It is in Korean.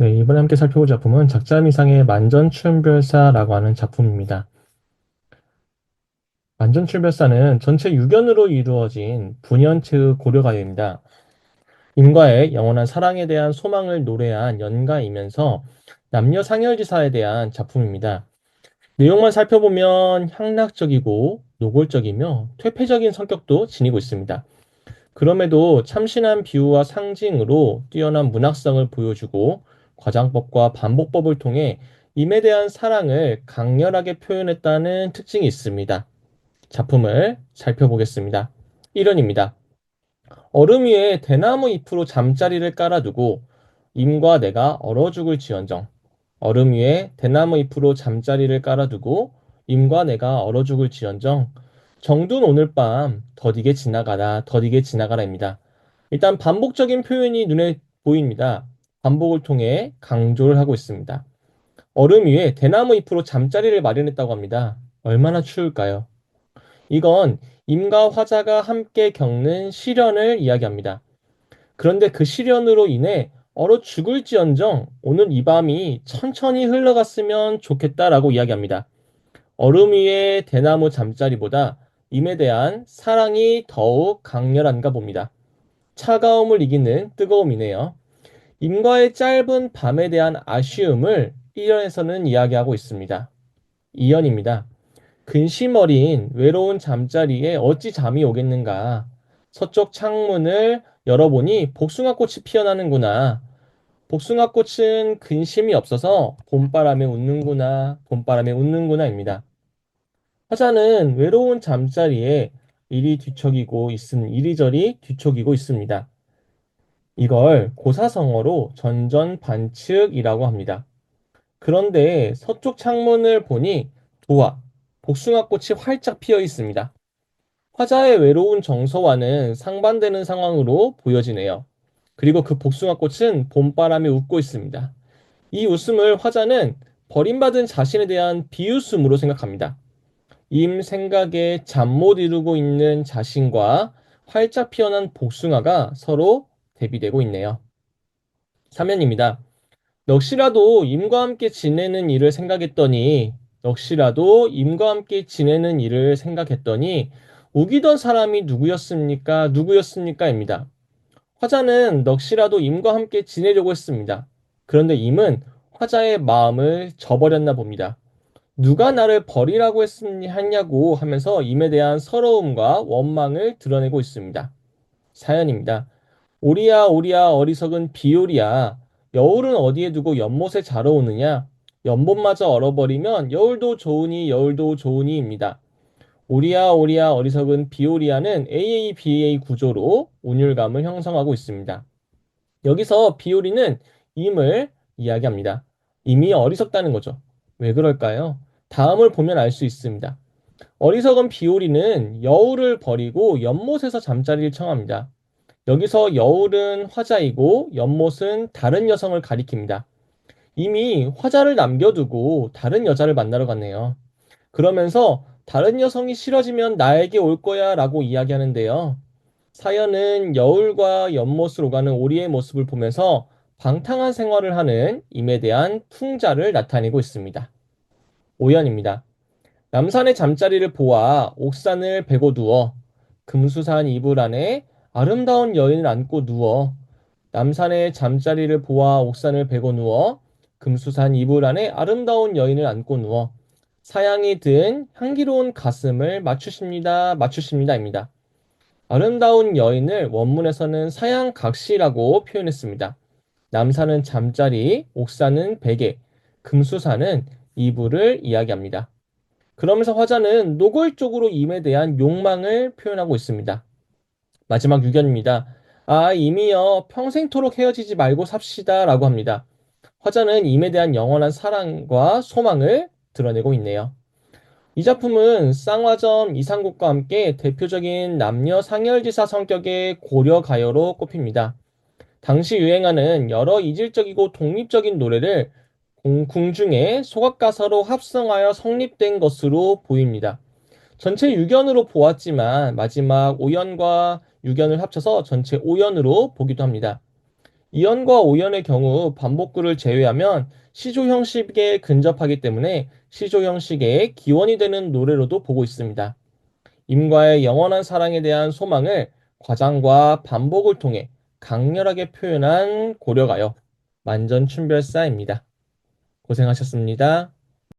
네, 이번에 함께 살펴볼 작품은 작자 미상의 만전출별사라고 하는 작품입니다. 만전출별사는 전체 6연으로 이루어진 분연체의 고려가요입니다. 임과의 영원한 사랑에 대한 소망을 노래한 연가이면서 남녀 상열지사에 대한 작품입니다. 내용만 살펴보면 향락적이고 노골적이며 퇴폐적인 성격도 지니고 있습니다. 그럼에도 참신한 비유와 상징으로 뛰어난 문학성을 보여주고 과장법과 반복법을 통해 임에 대한 사랑을 강렬하게 표현했다는 특징이 있습니다. 작품을 살펴보겠습니다. 1원입니다. 얼음 위에 대나무 잎으로 잠자리를 깔아두고 임과 내가 얼어 죽을 지언정. 얼음 위에 대나무 잎으로 잠자리를 깔아두고 임과 내가 얼어 죽을 지언정. 정든 오늘 밤 더디게 지나가라 더디게 지나가라입니다. 일단 반복적인 표현이 눈에 보입니다. 반복을 통해 강조를 하고 있습니다. 얼음 위에 대나무 잎으로 잠자리를 마련했다고 합니다. 얼마나 추울까요? 이건 임과 화자가 함께 겪는 시련을 이야기합니다. 그런데 그 시련으로 인해 얼어 죽을지언정 오늘 이 밤이 천천히 흘러갔으면 좋겠다라고 이야기합니다. 얼음 위에 대나무 잠자리보다 임에 대한 사랑이 더욱 강렬한가 봅니다. 차가움을 이기는 뜨거움이네요. 임과의 짧은 밤에 대한 아쉬움을 1연에서는 이야기하고 있습니다. 2연입니다. 근심 어린 외로운 잠자리에 어찌 잠이 오겠는가. 서쪽 창문을 열어보니 복숭아꽃이 피어나는구나. 복숭아꽃은 근심이 없어서 봄바람에 웃는구나, 봄바람에 웃는구나입니다. 화자는 외로운 잠자리에 이리 뒤척이고 있음, 이리저리 뒤척이고 있습니다. 이걸 고사성어로 전전반측이라고 합니다. 그런데 서쪽 창문을 보니 도화, 복숭아꽃이 활짝 피어 있습니다. 화자의 외로운 정서와는 상반되는 상황으로 보여지네요. 그리고 그 복숭아꽃은 봄바람에 웃고 있습니다. 이 웃음을 화자는 버림받은 자신에 대한 비웃음으로 생각합니다. 임 생각에 잠 못 이루고 있는 자신과 활짝 피어난 복숭아가 서로 대비되고 있네요. 3면입니다. 넋이라도 임과 함께 지내는 일을 생각했더니 넋이라도 임과 함께 지내는 일을 생각했더니 우기던 사람이 누구였습니까? 누구였습니까?입니다. 화자는 넋이라도 임과 함께 지내려고 했습니다. 그런데 임은 화자의 마음을 저버렸나 봅니다. 누가 나를 버리라고 했냐고 하면서 임에 대한 서러움과 원망을 드러내고 있습니다. 사연입니다. 오리야 오리야 어리석은 비오리야 여울은 어디에 두고 연못에 자러 오느냐 연못마저 얼어버리면 여울도 좋으니 여울도 좋으니입니다. 오리야 오리야 어리석은 비오리야는 AABA 구조로 운율감을 형성하고 있습니다. 여기서 비오리는 임을 이야기합니다. 임이 어리석다는 거죠. 왜 그럴까요? 다음을 보면 알 수 있습니다. 어리석은 비오리는 여울을 버리고 연못에서 잠자리를 청합니다. 여기서 여울은 화자이고 연못은 다른 여성을 가리킵니다. 이미 화자를 남겨두고 다른 여자를 만나러 갔네요. 그러면서 다른 여성이 싫어지면 나에게 올 거야 라고 이야기하는데요. 사연은 여울과 연못을 오가는 오리의 모습을 보면서 방탕한 생활을 하는 임에 대한 풍자를 나타내고 있습니다. 오연입니다. 남산의 잠자리를 보아 옥산을 베고 누워 금수산 이불 안에 아름다운 여인을 안고 누워 남산의 잠자리를 보아 옥산을 베고 누워 금수산 이불 안에 아름다운 여인을 안고 누워 사양이 든 향기로운 가슴을 맞추십니다. 맞추십니다입니다. 아름다운 여인을 원문에서는 사양각시라고 표현했습니다. 남산은 잠자리, 옥산은 베개, 금수산은 이불을 이야기합니다. 그러면서 화자는 노골적으로 임에 대한 욕망을 표현하고 있습니다. 마지막 6연입니다. 아, 임이여 평생토록 헤어지지 말고 삽시다 라고 합니다. 화자는 임에 대한 영원한 사랑과 소망을 드러내고 있네요. 이 작품은 쌍화점 이상국과 함께 대표적인 남녀 상열지사 성격의 고려 가요로 꼽힙니다. 당시 유행하는 여러 이질적이고 독립적인 노래를 궁중의 소각가사로 합성하여 성립된 것으로 보입니다. 전체 6연으로 보았지만 마지막 5연과 6연을 합쳐서 전체 5연으로 보기도 합니다. 이연과 오연의 경우 반복구를 제외하면 시조 형식에 근접하기 때문에 시조 형식의 기원이 되는 노래로도 보고 있습니다. 임과의 영원한 사랑에 대한 소망을 과장과 반복을 통해 강렬하게 표현한 고려가요. 만전춘별사입니다. 고생하셨습니다.